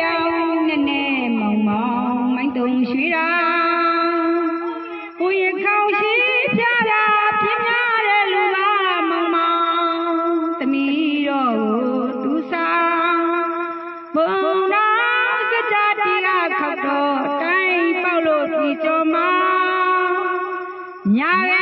ရောင်နဲ့နဲ့မောင်မောင်မိုင်းတုံရွှေတာဟိုရခေါင်ရှိပြတာပြင်းများတဲ့လူကမောင်မောင်သမီးတော်ကိုသူစားဘုံတော်စကြတီကခောက်တော့တိုင်းပေါက်လို့ပြီကြော်မောင်ညာရဲ့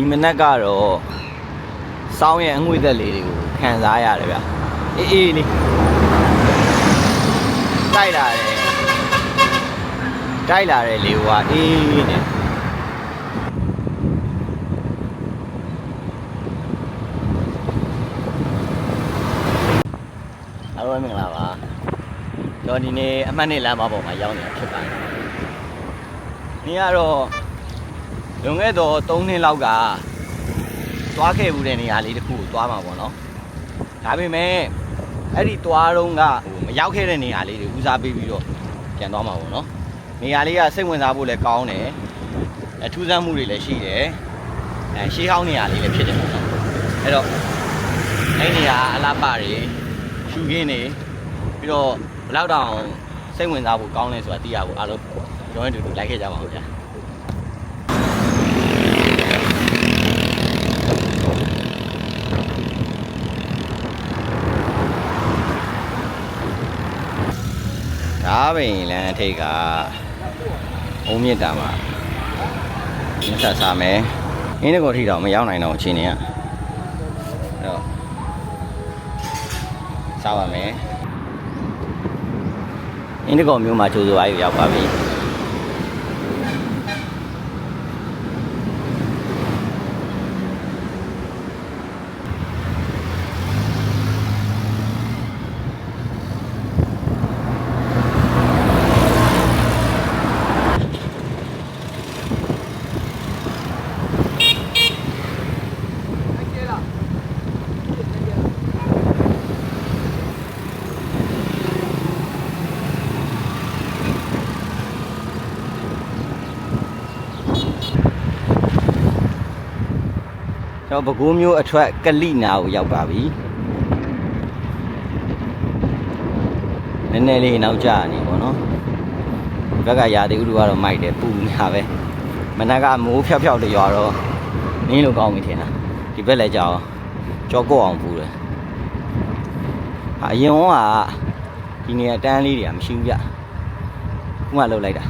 ဒီမနက်ကတော့စောင်းရဲ့အငွေ့သက်လေးတွေကိုခံစားရတယ်ဗျအေးအေးလေးတိုက်လာတယ်တိုက်လာတယ်လေဟိုကအေးနဲ့အားလုံးပဲမင်္ဂလာပါကျွန်တော်ဒီနေ့အမှတ်နှစ်လမ်းမပေါ်မှာရောက်နေတာဖြစ်ပါတယ်ဒီကတော့ လွန်ခဲ့တော့3နှစ်လောက်ကသွားခဲ့မှုတဲ့နေရာလေးတစ်ခုကိုသွားမှာပေါ့နော်ဒါပေမဲ့အဲ့ဒီသွားတော့ကဟိုမရောက်ခဲ့တဲ့နေရာလေးတွေဦးစားပေးပြီးတော့ပြန်သွားမှာပေါ့နော်နေရာလေးကစိတ်ဝင်စားဖို့လည်းကောင်းတယ်အထူးဆန်းမှုတွေလည်းရှိတယ်အဲရှေးဟောင်းနေရာလေးလည်းဖြစ်တယ်ပေါ့နော်အဲ့တော့အဲ့နေရာအလားပါတွေရှူခင်းနေပြီးတော့ဘယ်လောက်တောင်စိတ်ဝင်စားဖို့ကောင်းလဲဆိုတာသိရဖို့အားလုံးကျွန်တော်တို့အတူတူလိုက်ခဲ့ကြပါဦးဗျာ ဒါပင်လမ်းအထိတ်ကအုံးမြစ်တာမှာမြတ်ဆက်စားမယ်အင်းတကောထိတော့မရောက်နိုင်တော့အချိန်နေကအဲ့တော့စားပါမယ်အင်းတကောမျိုးမှာကျိုးစိုးအားရောက်ပါပြီ တော်ပဲခူးမျိုးအထွက်ကလိနာကိုရောက်ပါပြီနည်းနည်းလေးနောက်ကျနေပေါ့နော်ဒီဘက်ကရာသီဥတုကတော့မိုက်တယ်ပူနေတာပဲမနက်ကမိုးဖြောက်ဖြောက်လေးရွာတော့နင်းလို့ကောင်းပြီထင်တာဒီဘက်လည်းကြောက်ကြောကော့အောင်ပူတယ်အရင်ကဒီနေရာတန်းလေးတွေကမရှိဘူးဗျခုမှလှုပ်လိုက်တာ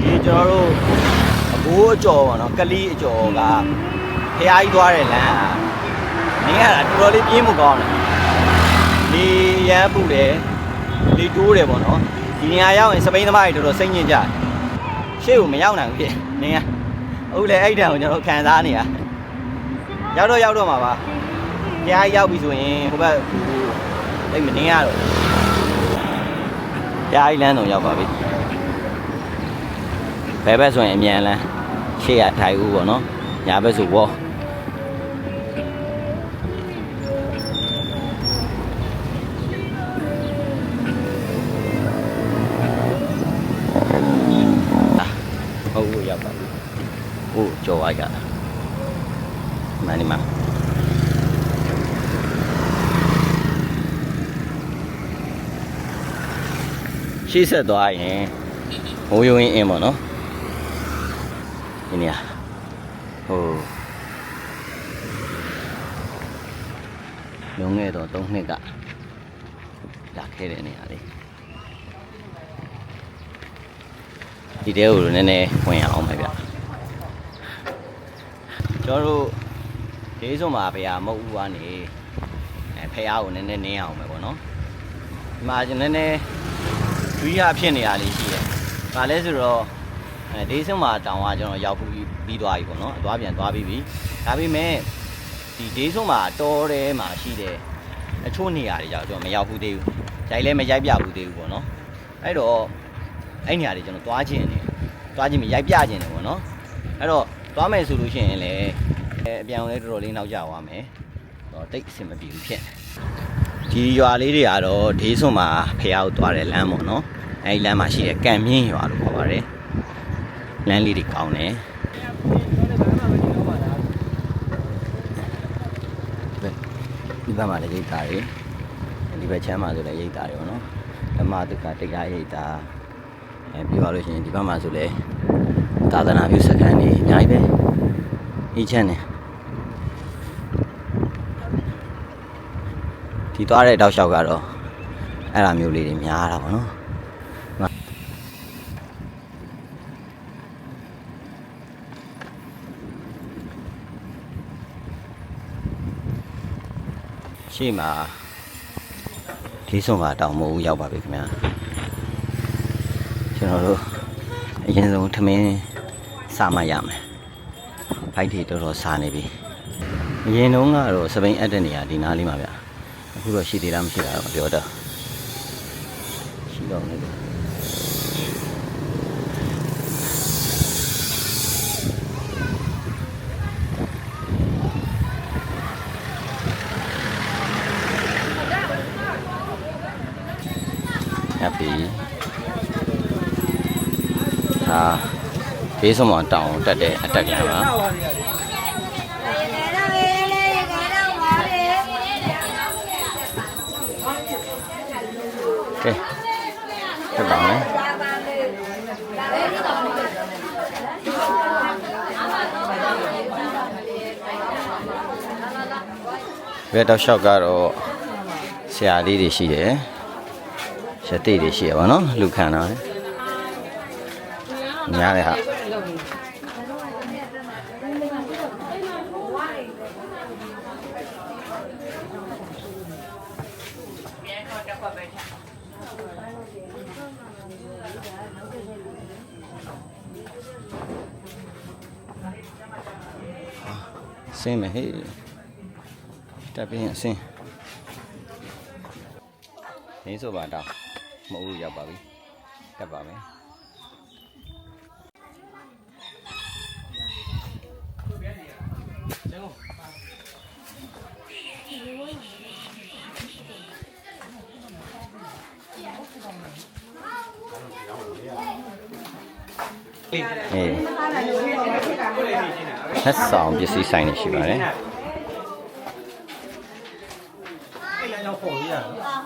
ဒီကျွန်တော်တို့ အဘိုးအကျော်ပေါ့နော်ကလီအကျော်ကဖះကြီးသွားတဲ့လမ်းอ่ะနင်းရတာတော်တော်လေးပြင်းမှုကောင်းတယ်ဒီရမ်းပူတယ်ဒီတိုးတယ်ပေါ့နော်ဒီနေရာရောက်ရင်စပိန်သမားတွေတော်တော်စိတ်ညစ်ကြတယ်ရှေ့ကိုမရောက်နိုင်ဘူးပြနင်းရဟုတ်လေအဲ့တံကိုကျွန်တော်ခံစားနေရရောက်တော့ရောက်တော့မှာပါဖះကြီးရောက်ပြီဆိုရင်ဟိုဘက်အဲ့မနင်းရတော့ဖះကြီးလမ်းတော့ရောက်ပါပြီဘယ်ဘက်ဆိုရင်အမြန်လန်း ရှေ့ရထိုင်ဦးပေါ့နော်ညာဘက်ဆိုဝေါ်ဟုတ်ဘူးရောက်ပါပြီဟုတ်ကြော်သွားကြတာမန်နီမရှေ့ဆက်သွားရင်ဟိုးယိုးရင်းအင်းပေါ့နော် ဒီနေရာဟိုလုံငယ်တော့၃နှစ်ကလာခဲ့တဲ့နေရာလေးဒီတဲကိုနည်းနည်းဝင်ရအောင်ပဲဗျကျွန်တော်တို့ဒေးစုံမှာဖေရမဟုတ်ဘူးကနေအဲဖေရကိုနည်းနည်းနင်းအောင်ပဲပေါ့နော်ဒီမှာကျွန်တော်နည်းနည်းဒွိရဖြစ်နေရလေးရှိတယ်။ဒါလဲဆိုတော့ အဲဒေးစင်းမှာတောင်ကကျွန်တော်ရောက်ပြီးပြီးသွားပြီပေါ့နော်အသွားပြန်သွားပြီးပြီဒါပေမဲ့ဒီဒေးဆုံးမှာတောထဲမှာရှိတဲ့အချို့နေရာတွေကြောင့်ကျွန်တော်မရောက်ဘူးသေးဘူးရိုက်လည်းမရိုက်ပြဘူးသေးဘူးပေါ့နော်အဲ့တော့အဲ့နေရာတွေကျွန်တော်သွားခြင်းနေသွားခြင်းမရိုက်ပြခြင်းနေပေါ့နော်အဲ့တော့သွားမယ်ဆိုလို့ရှိရင်လည်းအဲအပြောင်းလဲတော်တော်လေးနောက်ကျသွားမယ်တော့တိတ်အဆင်မပြေဘူးဖြစ်နေဒီရွာလေးတွေကတော့ဒေးစွန်မှာဖះကိုသွားတဲ့လမ်းပေါ့နော်အဲ့ဒီလမ်းမှာရှိတဲ့ကံမြင့်ရွာလို့ခေါ်ပါတယ် လမ်းလေးတွေကောင်းတယ်ဒီဘက်မှာလည်းရိတ်တာတွေဒီဘက်ချမ်းမှာဆိုလည်းရိတ်တာတွေပေါ့နော်ဓမ္မဒုက္ခတရားရိတ်တာအဲပြောရလို့ရှိရင်ဒီဘက်မှာဆိုလည်းသာသနာပြုစခန်းတွေအများကြီးပဲအေးချမ်းနေဒီသွားတဲ့တောက်လျှောက်ကတော့အဲ့လိုမျိုးလေးတွေများတာပေါ့နော် ရှေ့မှာဒီဆုံးကတောင်မိုးရောက်ပါပြီခင်ဗျာကျွန်တော်တို့အရင်ဆုံးထမင်းစားမှရမယ်ဖိုက်တီတော်တော်စားနေပြီအရင်တုန်းကတော့စပိန်အပ်တဲ့နေရာဒီနားလေးမှာဗျအခုတော့ရှိသေးလားမရှိတာတော့မပြောတော့ရှိတော့နေတယ်ရပြီဟာ ဘေးဆုံးမှာတောင်တက်တဲ့အတက်ကလမ်းပါကဲတက်ပါမယ်ဘယ်တော့လျှောက်ကတော့ဆရာလေးတွေရှိတယ်ရတိတွေရှိရပါတော့လူခံတော့ညားတယ်ဟာဆ င်းမယ်ဟေးတက်ပြင်းအဆင်းရင်းဆိုပါတော့မဟုတ်ဘူးရောက်ပါပြီတက်ပါမယ် အေးဆက်ဆောင်ပစ္စည်းဆိုင်နေရှိပါတယ်ရတယ်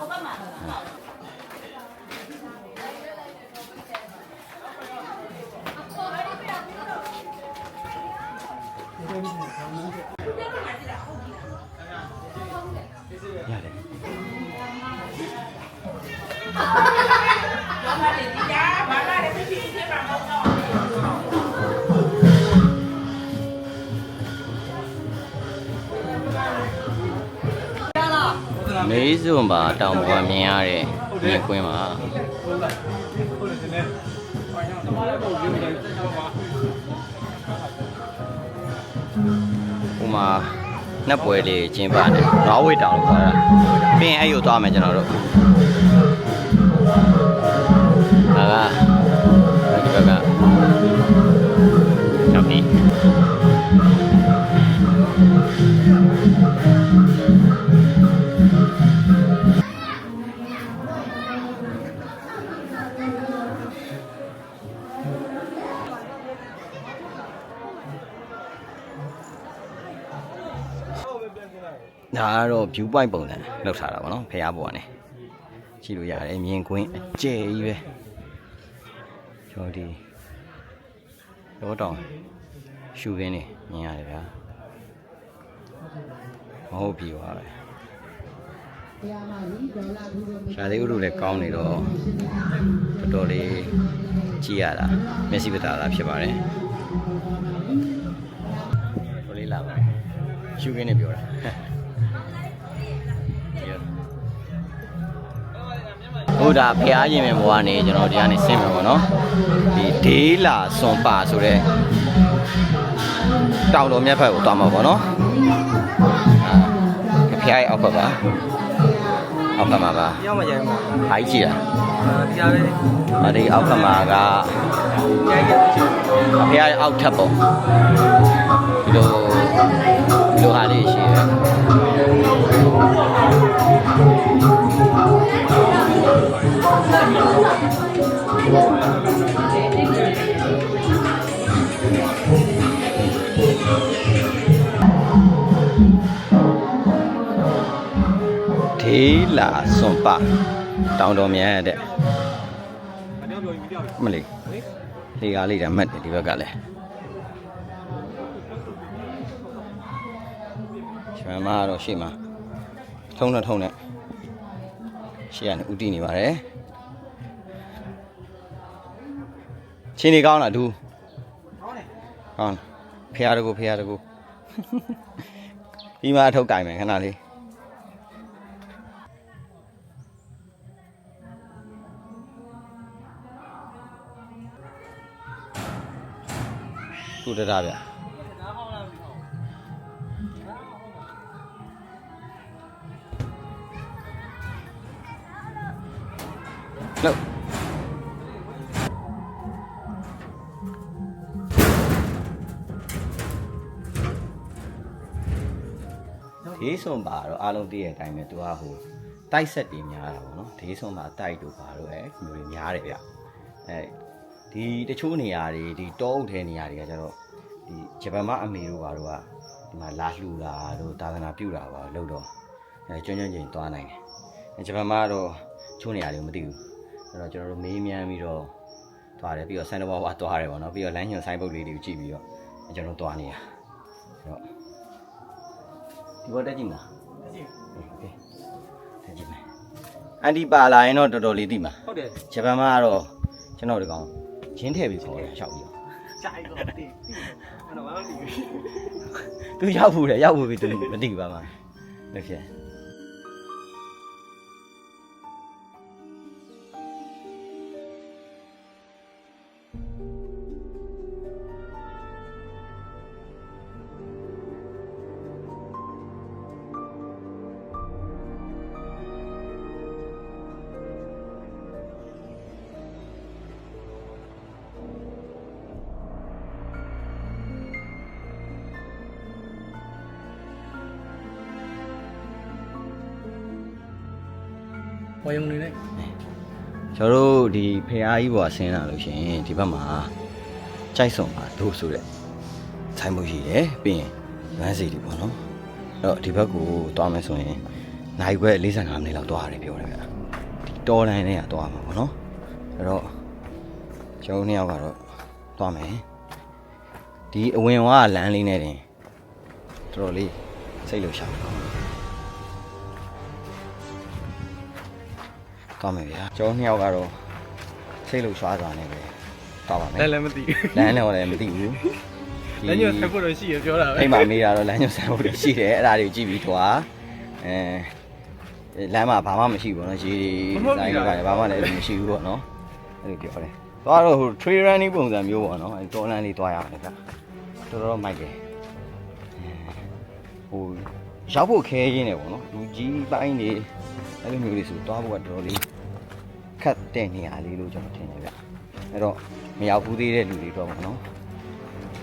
မေးစုံပါတောင်ပေါ်မြင်ရတဲ့မြင်ကွင်းပါဟိုမှာနှစ်ပွဲလေးကျင်းပတယ်နွားဝိတ်တောင်လို့ခေါ်တာပြီးရင်အဲ့ယူသွားမယ်ကျွန်တော်တို့ဒါက view point ပုံစံလောက်ထားတာပေါ့နော်ဖះပေါ်ကနေကြည့်လို့ရတယ်မြင်ကွင်းအကျယ်ကြီးပဲကျွန်တော်ဒီတော့တောင်ရှူခင်းနေမြင်ရတယ်ဗျာမဟုတ်ပြီပါပဲရှားလေးဥတို့လည်းကောင်းနေတော့တော်တော်လေးကြည့်ရတာမျက်စိပတာလာဖြစ်ပါတယ်တော်လေးလာပါရှူခင်းနေပြောတာ ဟုတ်တာဖះရင်ပဲဘဝနေကျွန်တော်ဒီကနေဆင်းမယ်ပေါ့နော်ဒီဒေးလာစွန်ပါဆိုတဲ့တောင်တော်မြတ်ဖက်ကိုသွားမှာပေါ့နော်အာဖះရဲ့အောက်ဘက်ပါအောက်ကမှာကရောက်မှရိုက်မှာဟာကြီးကြည့်တာဒီဟာပဲ။အဲဒီအောက်ကမှာကရိုက်ရချင်အဖေအောက်ထပ်ပေါ့။ဒီလိုဒီလိုဟာလေးရှိတယ်။ ဒေးလာစွန်ပါတောင်တော်မြတ်ရတဲ့မပြောပြောမပြောမလေးလေကားလေးတမ်းမှတ်တယ်ဒီဘက်ကလည်းရှမ်းမကတော့ရှေ့မှာထုံးတော့ထုံးနဲ့ရှေ့ကနေဥတီနေပါတယ် ချင်းနေကောင်းလားဒူဟောင်းနေကောင်းဖះတကူဖះတကူဒီမှာအထုတ်ကြိုင်မယ်ခဏလေးခုတရဗျနားဟောင်းလာပြီ ဒေးစွန်ပါတော့အားလုံးသိတဲ့အတိုင်းပဲသူကဟိုတိုက်ဆက်တွေများတာပေါ့နော်ဒေးစွန်ပါတိုက်တို့ပါတော့အဲမျိုးတွေများတယ်ဗျအဲဒီတချို့နေရာတွေဒီတောအုပ်ထဲနေရာတွေကကျတော့ဒီဂျပန်မအမေတို့ပါတော့ကဒီမှာလာလှူတာတို့သာသနာပြုတာပါလို့တော့အဲကျွန်းကျွန်းချင်းသွားနိုင်တယ်ဂျပန်မကတော့ချိုးနေရာတွေမသိဘူးအဲ့တော့ကျွန်တော်တို့မေးမြန်းပြီးတော့သွားတယ်ပြီးတော့ဆန်တဘောဝါသွားတယ်ပေါ့နော်ပြီးတော့လမ်းညွန်ဆိုင်ပုတ်လေးတွေကိုကြည့်ပြီးတော့အဲ့ကျွန်တော်သွားနေတာအဲ့တော့ ဒီဘောတက်ကြည့်မလားတက်ကြည့်ကဲတက်ကြည့်မယ်အန်တီပါလာရင်တော့တော်တော်လေးတိမှာဟုတ်တယ်ဂျပန်မှာကတော့ကျွန်တော်ဒီကောင်ရင်းထည့်ပြီးခေါ်တယ်ရှောက်ပြီးတော့ကြိုက်တော့တိအဲ့တော့ဘာလို့တိသူရောက်ဘူးလေရောက်ဘူးပြီသူမတိပါမှာလက်ဖြင့် ကျွန်တော်တို့ဒီဖះကြီးဘွာဆင်းလာလို့ရှိရင်ဒီဘက်မှာကြိုက်စုံပါဒို့ဆိုတဲ့ဆိုင်မှုရှိတယ်ပြီးရင်လမ်းစီတွေပေါ့နော်အဲ့တော့ဒီဘက်ကိုသွားမယ်ဆိုရင်နိုင်ခွဲ45မိနစ်လောက်သွားရတယ်ပြောတယ်ဗျဒီတော်လိုင်းနဲ့ကသွားမှာပေါ့နော်အဲ့တော့ကျွန်တော်နှစ်ယောက်ကတော့သွားမယ်ဒီအဝင်ဝါလမ်းလေးနဲ့တင်တော်တော်လေးစိတ်လှုပ်ရှားတယ် သွားမယ်ဗျာကျွန်တော်နှစ်ယောက်ကတော့စိတ်လှုပ်ရှားသွားနေပဲသွားပါမယ် လည်းလည်းမသိ လမ်းလည်းလည်းမသိဘူး ဘူးလည်းညဆက်ဖို့တော့ရှိရပြောတာပဲ အိမ်မှာမေးတာတော့လမ်းညွှန်ဆိုင်ဖို့ရှိတယ်အဲ့ဒါတွေကိုကြည့်ပြီးထွာအဲလမ်းမှာဘာမှမရှိဘူးเนาะရေတွေတိုင်းတွေကလည်းဘာမှလည်းမရှိဘူးပေါ့နော်အဲ့လိုပြောတယ်သွားတော့ဟို trail running ပုံစံမျိုးပေါ့နော်အဲ့တော်လမ်းလေးသွားရမယ်ဗျတော်တော်မိုက်တယ်ဟိုရောက်ဖို့ခဲရင်းနေပေါ့နော်လူကြီးပိုင်းနေအဲ့လိုမျိုးလေးဆိုသွားဖို့ကတော်တော်လေး ခတ်တဲ့နေရာလေးလို့ကျွန်တော်ထင်တယ်ဗျအဲ့တော့မရောက်ဘူးသေးတဲ့လူတွေတော့ပေါ့နော်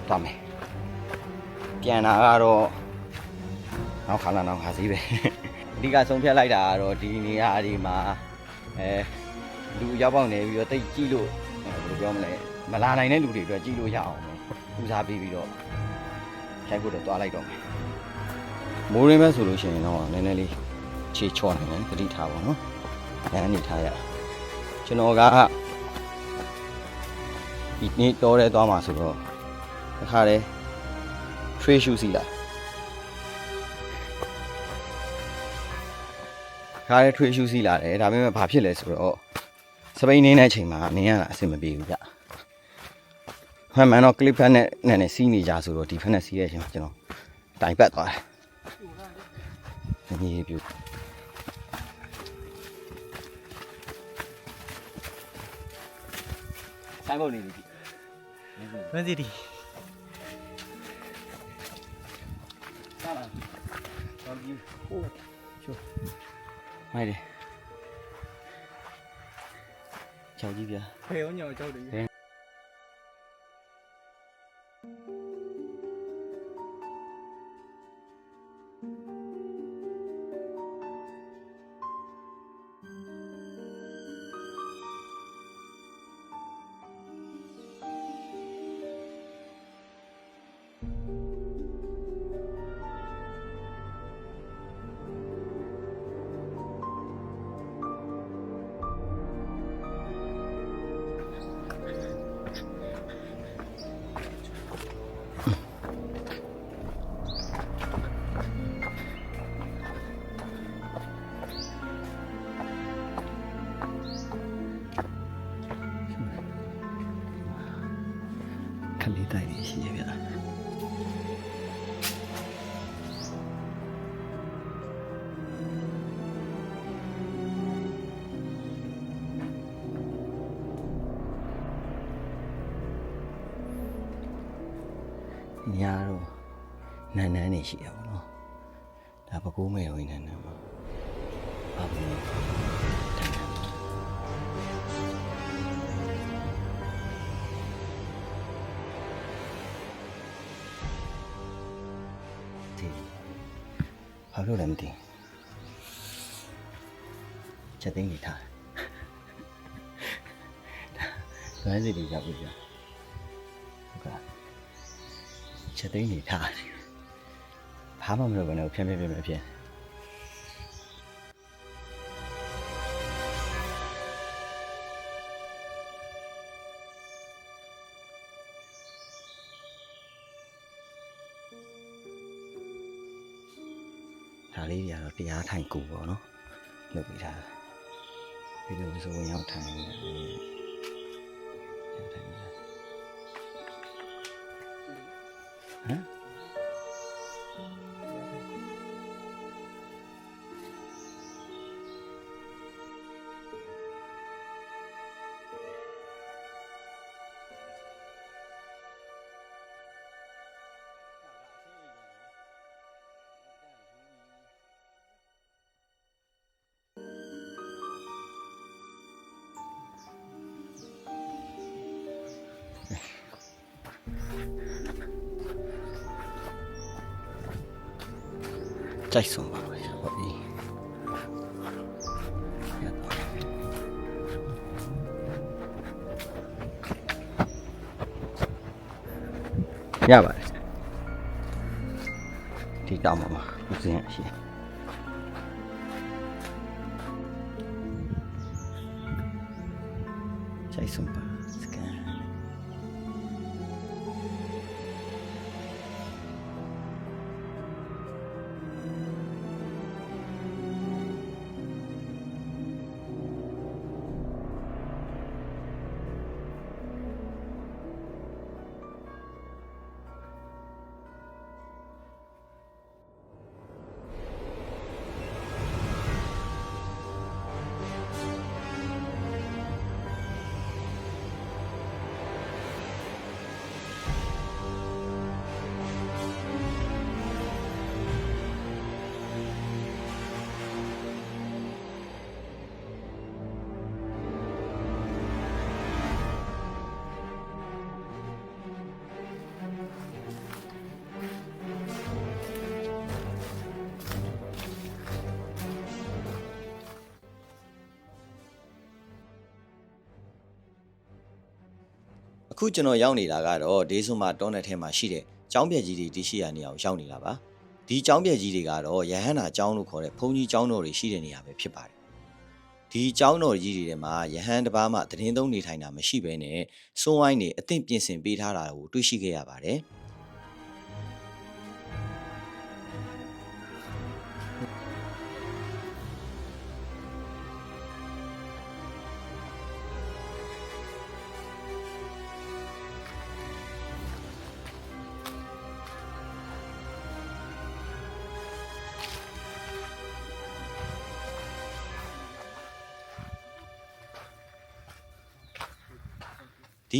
သွားမယ်ပြန်လာကတော့နောက်ခါလာနောက်ခါစီးပဲအဓိကဆုံးဖြတ်လိုက်တာကတော့ဒီနေရာဒီမှာအဲလူရောက်ပေါက်နေပြီးတော့တိတ်ကြည့်လို့အဲဘယ်လိုပြောမလဲမလာနိုင်တဲ့လူတွေအတွက်ကြည့်လို့ရအောင်ပဲဦးစားပေးပြီးတော့ရိုက်ဖို့တော့တွားလိုက်တော့မယ်မိုးရင်းပဲဆိုလို့ရှိရင်တော့နည်းနည်းလေးခြေချော့နိုင်တယ်သတိထားပါနော်အဲအနေထားရ ကျွန်တော်ကဒီနေ့တော်ရဲသွားမှာဆိုတော့တခါတည်း trade shoe စီလာခါရဲ trade shoe စီလာတယ်ဒါပေမဲ့ဘာဖြစ်လဲဆိုတော့စပိန်နေတဲ့အချိန်မှာနင်းရတာအဆင်မပြေဘူးဗျမှန်မှန်တော့ clip ဖက်နဲ့နဲ့နဲ့စီးနေကြဆိုတော့ဒီဖက်နဲ့စီးတဲ့အချိန်မှာကျွန်တော်တိုင်ပတ်သွားတယ်ညီပြူ cái màu này thì gì đi mày đi cháu gì kìa khéo nhờ cháu đi က်တယ်ကြောက်ကြီးဗျာဖယ်အောင်ညောင်ကြောက်တယ်ဟဲ့ခလေးတိုက်လေး ဘာလို့လဲမသိဘူးချက်သိမ်းနေထားတယ်လွမ်းစီတွေရောက်ပြီကြာဟုတ်ကဲ့ချက်သိမ်းနေထားတယ်ဘာမှမလုပ်ဘဲနဲ့ဖြန်းဖြန်းဖြန်းဖြန်း ရားထိုင်ကူပေါ့နော်လုပ်ပြီးထားတယ်ဒီလိုဆိုရင်ရောက်ထိုင် ကြိုက်ဆုံးပါပဲဟုတ်ပြီရတော့ရပါတယ်ဒီတောင်းပါမှာဦးစင်းအရှိကြို အခုကျွန်တော်ရောက်နေတာကတော့ဒေးဆွန်မှာတောနယ်ထဲမှာရှိတဲ့ကျောင်းပြက်ကြီးတွေတရှိရနေအောင်ရောက်နေတာပါဒီကျောင်းပြက်ကြီးတွေကတော့ရဟန္တာကျောင်းလို့ခေါ်တဲ့ဘုန်းကြီးကျောင်းတော်တွေရှိတဲ့နေရာပဲဖြစ်ပါတယ်ဒီကျောင်းတော်ကြီးတွေထဲမှာယဟန်တစ်ပါးမှသတင်းသုံးနေထိုင်တာမရှိဘဲနဲ့စွန်းဝိုင်းတွေအသင့်ပြင်ဆင်ပေးထားတာကိုတွေ့ရှိခဲ့ရပါတယ်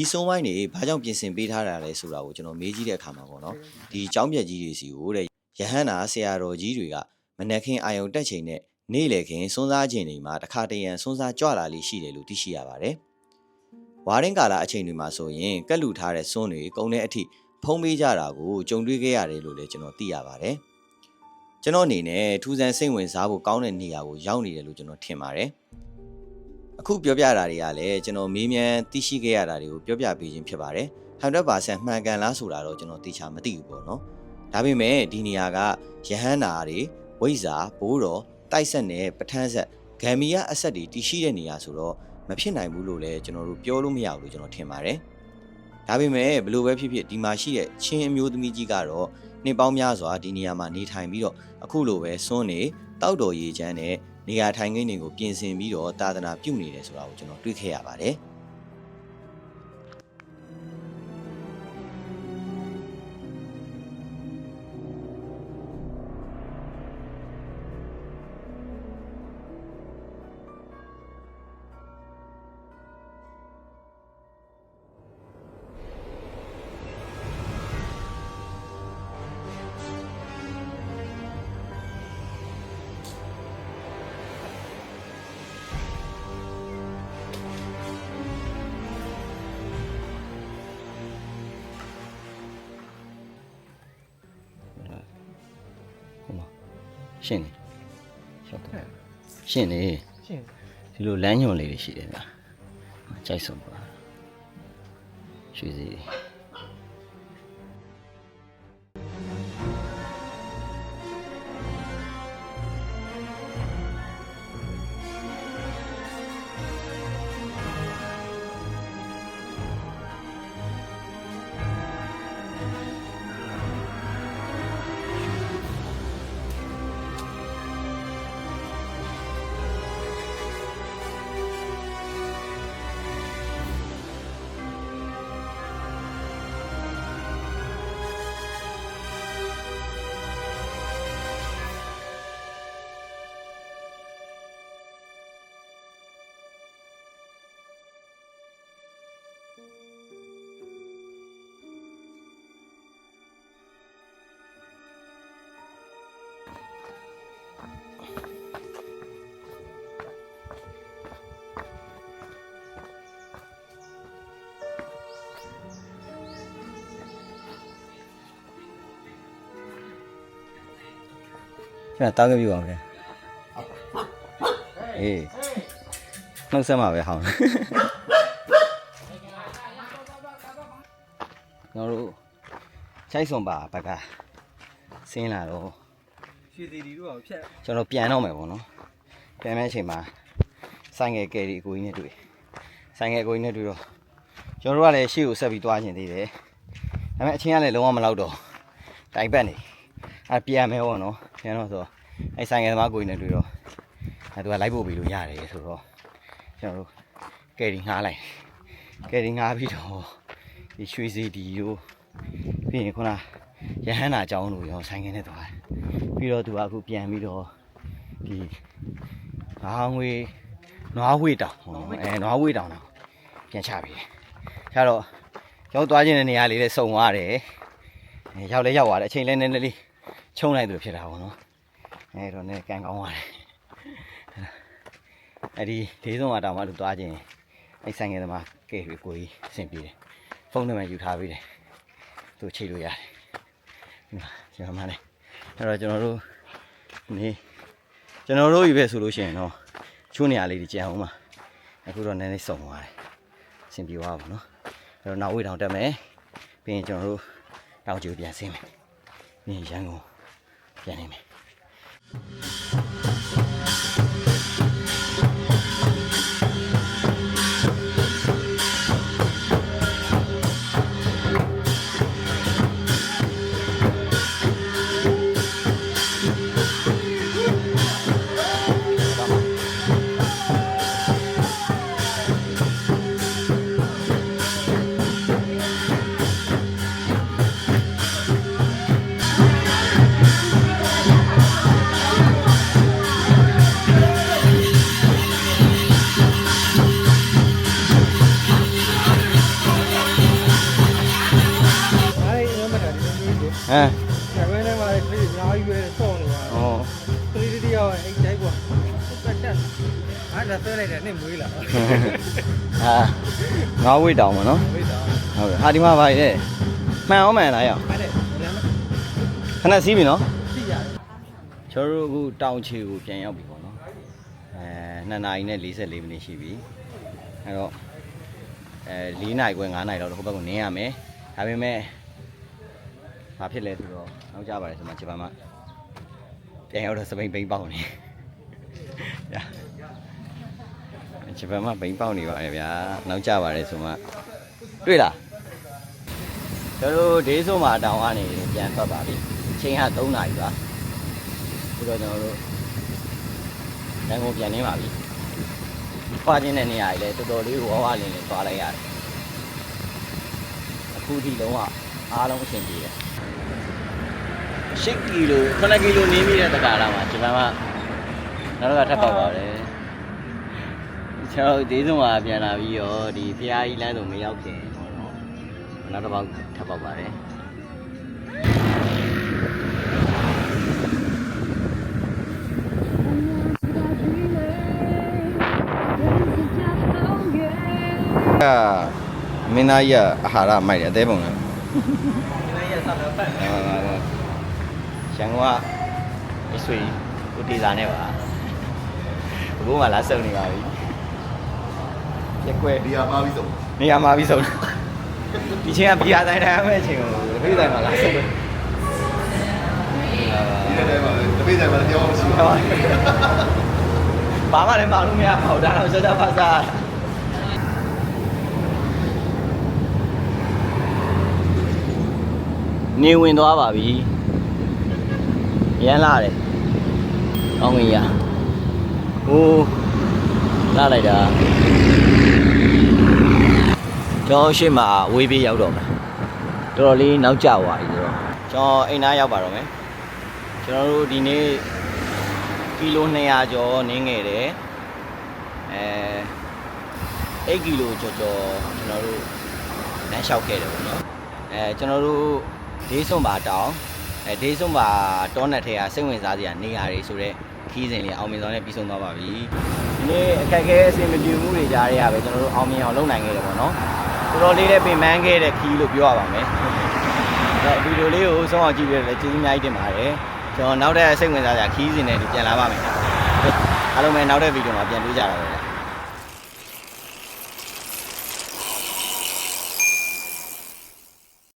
ဒီစွန်းဝိုင်းတွေဘာကြောင့်ပြင်ဆင်ပေးထားတာလဲဆိုတာကိုကျွန်တော်မေးကြည့်တဲ့အခါမှာပေါ့နော်ဒီကျောင်းပြက်ကြီးတွေစီကိုတဲ့ယဟန်နာဆရာတော်ကြီးတွေကမနက်ခင်းအာယုံတက်ချိန်နဲ့နေ့လည်ခင်းစွန်းစားချိန်တွေမှာတစ်ခါတရံစွန်းစားကြွလာလေးရှိတယ်လို့သိရှိရပါတယ်ဝါရင်ကာလာအချိန်တွေမှာဆိုရင်ကက်လူထားတဲ့စွန်းတွေကုန်းတဲ့အထိဖုံးပေးကြတာကိုကြုံတွေ့ခဲ့ရတယ်လို့လည်းကျွန်တော်သိရပါတယ်ကျွန်တော်အနေနဲ့ထူးဆန်းစိတ်ဝင်စားဖို့ကောင်းတဲ့နေရာကိုရောက်နေတယ်လို့ကျွန်တော်ထင်ပါတယ် အခုပြောပြတာတွေကလည်းကျွန်တော်မေးမြန်းသိရှိခဲ့ရတာတွေကိုပြောပြပေးခြင်းဖြစ်ပါတယ်100%မှန်ကန်လားဆိုတာတော့ကျွန်တော်သိချာမသိဘူးပေါ့နော်ဒါပေမဲ့ဒီနေရာကယဟန္တာတွေဝိဇ္ဇာဘိုးတော်တိုက်ဆက်နဲ့ပထန်းဆက်ဂမ်မီယာအဆက်တွေတည်ရှိတဲ့နေရာဆိုတော့မဖြစ်နိုင်ဘူးလို့လည်းကျွန်တော်တို့ပြောလို့မရဘူးလို့ကျွန်တော်ထင်ပါတယ်ဒါပေမဲ့ဘလို့ပဲဖြစ်ဖြစ်ဒီမှာရှိတဲ့ချင်းအမျိုးသမီးကြီးကတော့နှစ်ပေါင်းများစွာဒီနေရာမှာနေထိုင်ပြီးတော့အခုလိုပဲစွန်းနေတောက်တော်ရေချမ်းနဲ့ နေရာထိုင်ခင်းတွေကိုပြင်ဆင်ပြီးတော့တာသနာပြုနေတယ်ဆိုတာကိုကျွန်တော်တွေ့ခဲ့ရပါတယ် ရှင်းနေရှင်းတယ်ရှင်းနေရှင်းဒီလိုလမ်းညွန်လေးတွေရှိတယ်ဗျာကြိုက်ဆုံးပါရွှေစီတွေ ကျွန်တော်တောင်းကြပြပါဦးခင်အေးနှုတ်ဆက်မှာပဲဟောင်းကျွန်တော်တို့ခြိုက်စွန်ပါဘက်ကဆင်းလာတော့ရွှေစီဒီတို့ကဖြတ်ကျွန်တော်ပြန်တော့မယ်ပေါ့နော်ပြန်တဲ့အချိန်မှာဆိုင်ငယ်ကယ်ဒီအကိုကြီးနဲ့တွေ့ဆိုင်ငယ်အကိုကြီးနဲ့တွေ့တော့ကျွန်တော်တို့ကလည်းရှေ့ကိုဆက်ပြီးသွားကျင်သေးတယ်ဒါပေမဲ့အချင်းကလည်းလုံးဝမလောက်တော့တိုင်ပတ်နေအဲပြန်မယ်ပေါ့နော် ပြန်တော့ဆိုအဲဆိုင်ငယ်သမားကိုကြီးနဲ့တွေ့တော့အဲသူကလိုက်ပို့ပြီးလို့ရတယ်ဆိုတော့ကျွန်တော်တို့ကယ်ဒီငှားလိုက်ကယ်ဒီငှားပြီးတော့ဒီရွှေစီဒီတို့ပြီးရင်ခုနရဟန်းနာအကြောင်းတို့ရောဆိုင်ငယ်နဲ့သွားတယ်ပြီးတော့သူကအခုပြန်ပြီးတော့ဒီငါးငွေနွားဝေးတောင်ဟောအဲနွားဝေးတောင်တော့ပြန်ချပြီ။ချတော့ရောက်သွားခြင်းတဲ့နေရာလေးလည်းစုံသွားတယ်။အဲရောက်လဲရောက်သွားတယ်အချိန်လဲနည်းနည်းလေး ချုံလိုက်သူဖြစ်တာပေါ့နော်အဲတော့ねကံကောင်းပါတယ်အဲ့ဒီဒေးစုံကတောင်မှသူသွားခြင်းအဲ့ဆိုင်ငယ်သမားကဲပြီးကိုကြီးဆင်ပြေးတယ်ဖုန်းနံပါတ်ယူထားပေးတယ်သူချိတ်လို့ရတယ်ဒီမှာကျွန်တော်မှလည်းအဲ့တော့ကျွန်တော်တို့နေကျွန်တော်တို့ယူပဲဆိုလို့ရှိရင်တော့ချိုးနေရလေးကြီးကြံအောင်ပါအခုတော့နည်းနည်းစုံသွားတယ်ဆင်ပြေသွားပါတော့အဲ့တော့နောက်ဝေးတောင်တက်မယ်ပြီးရင်ကျွန်တော်တို့တောင်ကျိုးပြန်ဆင်းမယ်ပြီးရင်ရန်ကုန် ပြန်နေ ငါးဝိတ်တောင်မနော်ဝိတ်တော့ဟုတ်ကဲ့ဟာဒီမှာပါလေမှန်အောင်မှန်လားရောဟာတဲ့လမ်းခဏစီးပြီနော်သိရတယ်ကျွန်တော်တို့အခုတောင်ချီကိုပြန်ရောက်ပြီပေါ့နော်အဲ2နာရီနဲ့44မိနစ်ရှိပြီအဲ့တော့အဲ4နာရီခွဲ5နာရီတော့ဟိုဘက်ကိုနင်းရမယ်ဒါပေမဲ့ဘာဖြစ်လဲဆိုတော့နောက်ကြပါတယ်ဆိုမှဂျပန်မှာပြန်ရောက်တော့စပိန်ဘိန်းပေါက်နေညာ ဂျပန်မှာဘိန်းပေါက်နေပါတယ်ဗျာနောက်ကြပါတယ်ဆိုမှတွေ့လားကျွန်တော်တို့ဒေးဆိုမှာတောင်ကနေပြန်ထွက်ပါပြီအချိန်က3နာရီပါပြီးတော့ကျွန်တော်တို့ရန်ကုန်ပြန်နေပါပြီ။ခွာခြင်းတဲ့နေရာကြီးလည်းတော်တော်လေးဝါဝလင်းလင်းသွားလိုက်ရတယ်။အခုထိလုံးဝအားလုံးအဆင်ပြေတယ်။8ကီလို9ကီလိုနင်းမိတဲ့တကားလာမှာဂျပန်ကနောက်တော့ထပ်ပေါက်ပါတယ်။ ကျွန်တော်ဒေးစုံမှာပြန်လာပြီးတော့ဒီဖျားကြီးလမ်းစုံမရောက်ခင်ပေါ့နော်။နောက်တစ်ပေါက်ထပ်ပေါက်ပါတယ်။အာမင်းသားကြီးကအဟာရမိုက်တယ်အသေးပုံလားဒီနေ့ရဆက်တော့ဖတ်ဟာဟာဟာရှန်ကအဆွေကိုတေစာနဲ့ပါအခုမှလာစုံနေပါပြီ ရက်ွက်ဒီဟာမှာပြီးဆုံးနေရာမှာပြီးဆုံးဒီချင်းကဘီယာတိုင်းတိုင်းအမဲ့အချိန်ကိုတပိတ်တိုင်းမှာလာစုံဒီတဲ့ထဲမှာတပိတ်တိုင်းမှာတရားမရှိဘူးဘာမှလည်းမအောင်လို့မရပါဘူးဒါတော့စကြဖတ်စားနေဝင်သွားပါပြီရမ်းလာတယ်ကောင်းကင်ရဟိုးလာလိုက်တာ ကျွန်တော်ရှေ့မှာဝေးပြေးရောက်တော့မယ်တော်တော်လေးနောက်ကျသွားပြီဆိုတော့ကျွန်တော်အိမ်သားရောက်ပါတော့မယ်ကျွန်တော်တို့ဒီနေ့ကီလို200ကျော်နင်းငယ်တယ်အဲ8ကီလိုကျော်ကျော်ကျွန်တော်တို့လမ်းလျှောက်ခဲ့တယ်ပေါ့နော်အဲကျွန်တော်တို့ဒေးစွန်ပါတောင်းအဲဒေးစွန်ပါတောနက်ထဲကစိတ်ဝင်စားစရာနေရာတွေဆိုတော့ခီးစဉ်လေးအောင်မြင်စွာနဲ့ပြီးဆုံးသွားပါပြီဒီနေ့အခက်အခဲအဆင်မပြေမှုတွေကြားရရပဲကျွန်တော်တို့အောင်မြင်အောင်လုပ်နိုင်ခဲ့တယ်ပေါ့နော် တော်တော်လေးလည်းပင်ပန်းခဲ့တဲ့ခီးလို့ပြောရပါမယ်အဲဗီဒီယိုလေးကိုဆုံးအောင်ကြည့်ပြရလဲကျေးဇူးအများကြီးတင်ပါတယ်ကျွန်တော်နောက်တဲ့စိတ်ဝင်စားစရာခီးစဉ်တွေပြန်လာပါမယ်အားလုံးပဲနောက်တဲ့ဗီဒီယိုမှာပြန်တွေ့ကြတာပဲ